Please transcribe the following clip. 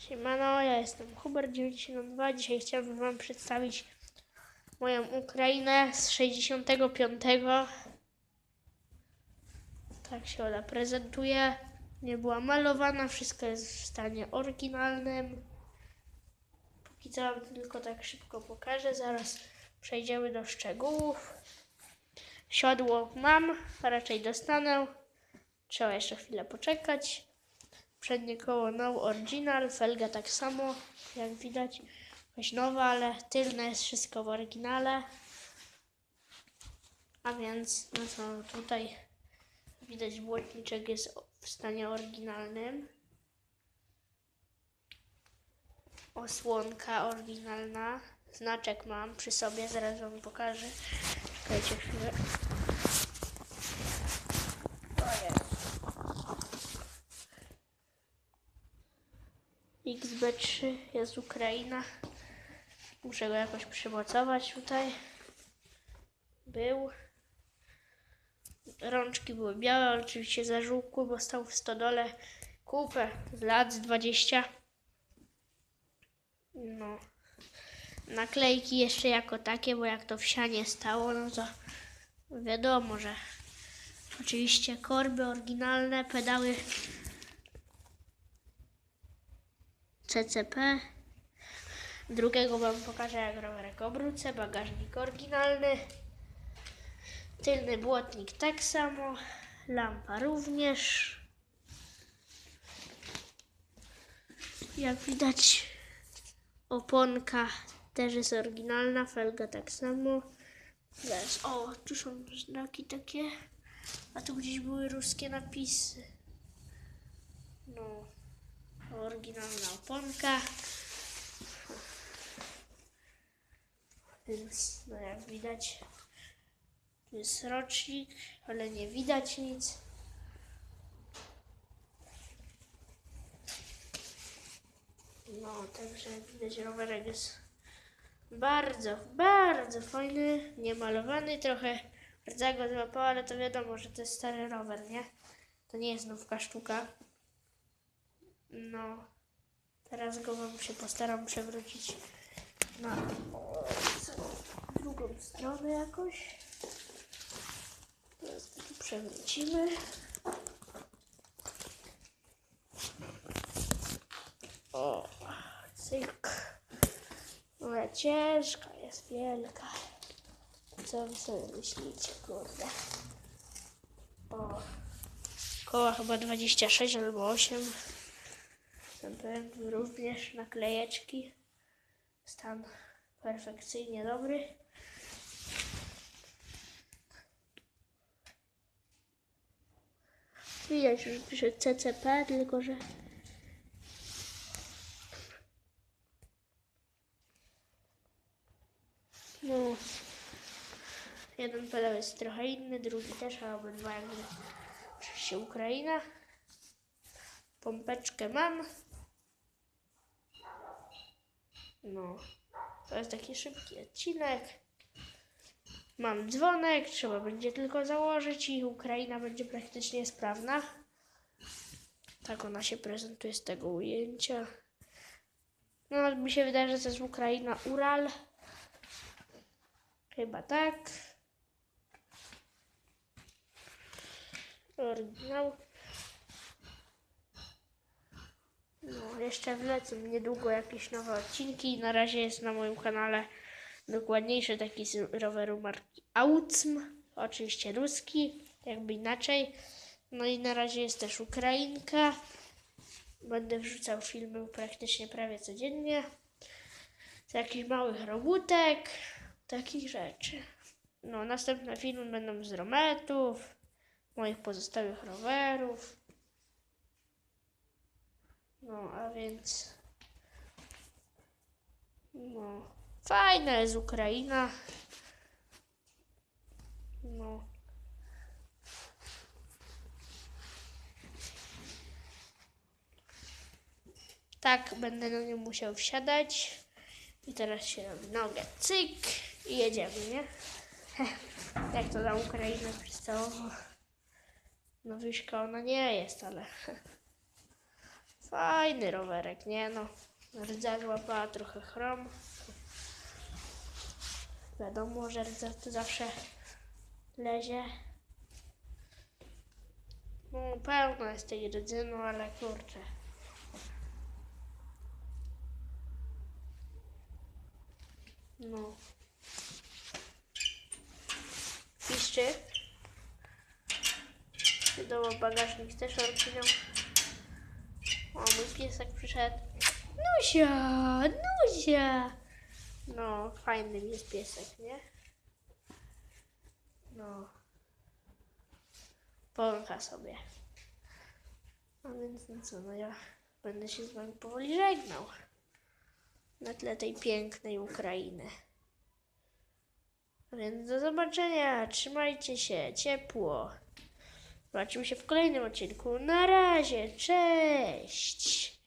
Siemano, ja jestem Hubert92. Dzisiaj chciałbym Wam przedstawić moją Ukrainę z 65. Tak się ona prezentuje. Nie była malowana, wszystko jest w stanie oryginalnym. Póki co Wam tylko tak szybko pokażę, zaraz przejdziemy do szczegółów. Siodło mam, raczej dostanę. Trzeba jeszcze chwilę poczekać. Przednie koło no original, felga tak samo, jak widać. Jakaś nowa, ale tylne jest wszystko w oryginale. A więc, no co tutaj widać błotniczek jest w stanie oryginalnym. Osłonka oryginalna. Znaczek mam przy sobie, zaraz wam pokażę. Czekajcie chwilę. XB3 jest Ukraina. Muszę go jakoś przymocować tutaj. Był. Rączki były białe, oczywiście zażółkły, bo stał w stodole kupę z lat z 20. No. Naklejki jeszcze jako takie, bo jak to w sianie stało, no to wiadomo, że oczywiście korby oryginalne, pedały CCP. Drugiego wam pokażę jak rowerek obrócę, bagażnik oryginalny. Tylny błotnik tak samo, lampa również. Jak widać oponka też jest oryginalna, felga tak samo. Zaraz, o, tu są znaki takie, a tu gdzieś były ruskie napisy. No, oryginalna oponka. Więc, no jak widać, tu jest rocznik, ale nie widać nic. No, także jak widać rowerek jest bardzo, bardzo fajny, niemalowany, trochę rdza go ale to wiadomo, że to jest stary rower, nie? To nie jest nówka sztuka. No, teraz go wam się postaram przewrócić na drugą stronę jakoś. Teraz tu przewrócimy. O, cyk. Ale ciężka jest, wielka. Co wy sobie myślicie, kurde? O, koła chyba 26 albo 8. Ten również naklejeczki. Stan perfekcyjnie dobry. Widać, że pisze CCP, tylko że no jeden pedał jest trochę inny, drugi też, a obydwa jakby oczywiście Ukraina. Pompeczkę mam. No, to jest taki szybki odcinek. Mam dzwonek, trzeba będzie tylko założyć i Ukraina będzie praktycznie sprawna. Tak ona się prezentuje z tego ujęcia. No, mi się wydaje, że to jest Ukraina Ural. Chyba tak. Oryginał. No, jeszcze wlecą niedługo jakieś nowe odcinki. Na razie jest na moim kanale dokładniejszy taki z roweru marki Aucm. Oczywiście ruski, jakby inaczej. No i na razie jest też Ukrainka. Będę wrzucał filmy praktycznie prawie codziennie. Z jakichś małych robótek, takich rzeczy. No, następne filmy będą z rometów, moich pozostałych rowerów. No, a więc. No. Fajna jest Ukraina. No. Tak, będę na nią musiał wsiadać. I teraz się robi nogę. Cyk. I jedziemy, nie? Jak to na Ukrainę przystało. No wyśka ona nie jest, ale Fajny rowerek, nie no. Rdza złapała trochę chrom. Wiadomo, że rdza to zawsze lezie. No pełno jest tej rdzy, no ale kurczę. No. Piszczy. Wiadomo, bagażnik też orkinął. O, mój piesek przyszedł. Nuzia, Nuzia. No, fajny jest piesek, nie? No. Pąka sobie. No więc no co, no ja będę się z wami powoli żegnał. Na tle tej pięknej Ukrainy. A Więc do zobaczenia. Trzymajcie się. Ciepło. Zobaczymy się w kolejnym odcinku. Na razie. Cześć.